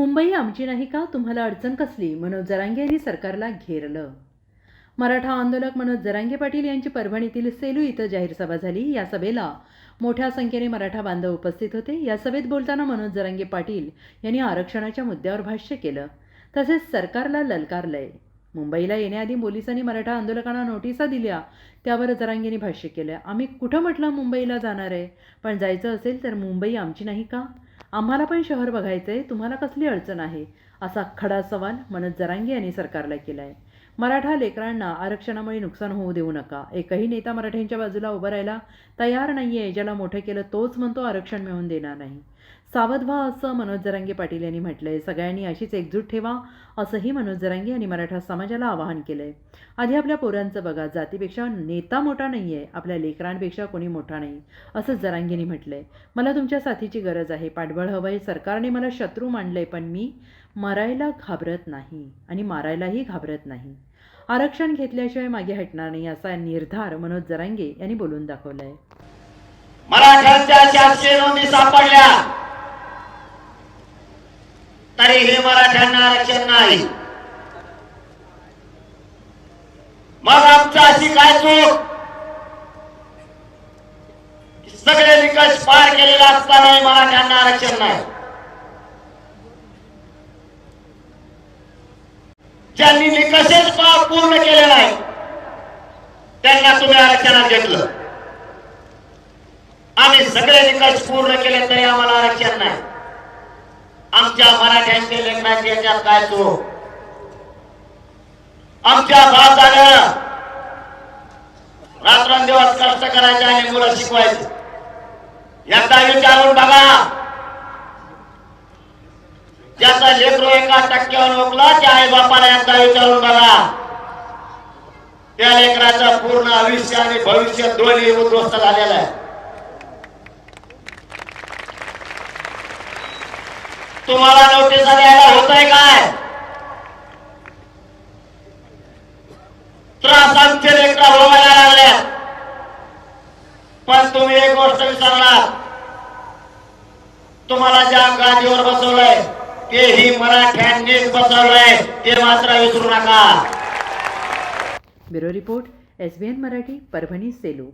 मुंबई आमची नाही का? तुम्हाला अडचण कसली? मनोज जरांगे यांनी सरकारला घेरलं. मराठा आंदोलक मनोज जरांगे पाटील यांची परभणीतील सेलू इथं जाहीर सभा झाली. या सभेला मोठ्या संख्येने मराठा बांधव उपस्थित होते. या सभेत बोलताना मनोज जरांगे पाटील यांनी आरक्षणाच्या मुद्द्यावर भाष्य केलं. तसेच सरकारला ललकारलंय. मुंबईला येण्याआधी पोलिसांनी मराठा आंदोलकांना नोटिसा दिल्या. त्यावर जरांगेंनी भाष्य केलं. आम्ही कुठं म्हटलं मुंबईला जाणार आहे? पण जायचं असेल तर मुंबई आमची नाही का? आम्हाला पण शहर बघायचं आहे तुम्हाला कसली अडचण आहे? असा खडा सवाल मनोज जरांगे यांनी सरकारला केला आहे मराठा लेकरांना आरक्षणामुळे नुकसान होऊ देऊ नका. एकही नेता मराठ्यांच्या बाजूला उभं राहायला तयार नाही आहे ज्याला मोठं केलं तोच म्हणतो आरक्षण मिळवून देणार नाही. सावध व्हा असं मनोज जरांगे पाटील यांनी म्हटलंय. सगळ्यांनी अशीच एकजूट ठेवा असंही मनोज जरांगे यांनी मराठा समाजाला आवाहन केलंय. आधी आपल्या पोरांचं बघा जातीपेक्षा नेता मोठा नाही आहे आपल्या लेकरांपेक्षा कोणी मोठा नाही असं जरांगेंनी म्हटलंय. मला तुमच्या साथीची गरज आहे पाठबळ हवं आहे सरकारने मला शत्रू मांडलंय पण मी मरायला घाबरत नाही आणि मारायलाही घाबरत नाही. आरक्षण घेतल्याशिवाय मागे हटणार नाही असा निर्धार मनोज जरांगे यांनी बोलून दाखवलाय. मराठ्यांच्या शासकीय नोंदी हे मराठ्यांना आरक्षण नाही. मग आमचं अशी काय चूक? सगळे निकष पार केलेला असतानाही मराठ्यांना आरक्षण नाही. ज्यांनी निकषच पूर्ण केले नाही त्यांना तुम्ही आरक्षणात घेतलं. आम्ही सगळे निकष पूर्ण केले तरी आम्हाला आरक्षण नाही. आमच्या मराठ्यांचे लेखनाचे याच्यात काय चूक आमच्या भाषानं रात्रंदिवस कष्ट करायचे आणि मुलं शिकवायचे. एकदा विचारून बघा. ज्याचा लेकरो एका टक्क्यावर ओकला त्या आई बापाला एकदा विचारून बघा. त्या लेकराचं पूर्ण आयुष्य आणि भविष्य दोन्ही उद्ध्वस्त झालेलं आहे. तुम्हाला नोटीस द्यायला होतंय काय? त्रास आमचे लेकरा लागल्या पण तुम्ही एक गोष्ट विसरला तुम्हाला ज्या गादीवर बसवलंय तेही मराठ्यांनीच बसवलंय. ते मात्र विसरू नका. Bureau report S B N Marathi Parbhani Selu.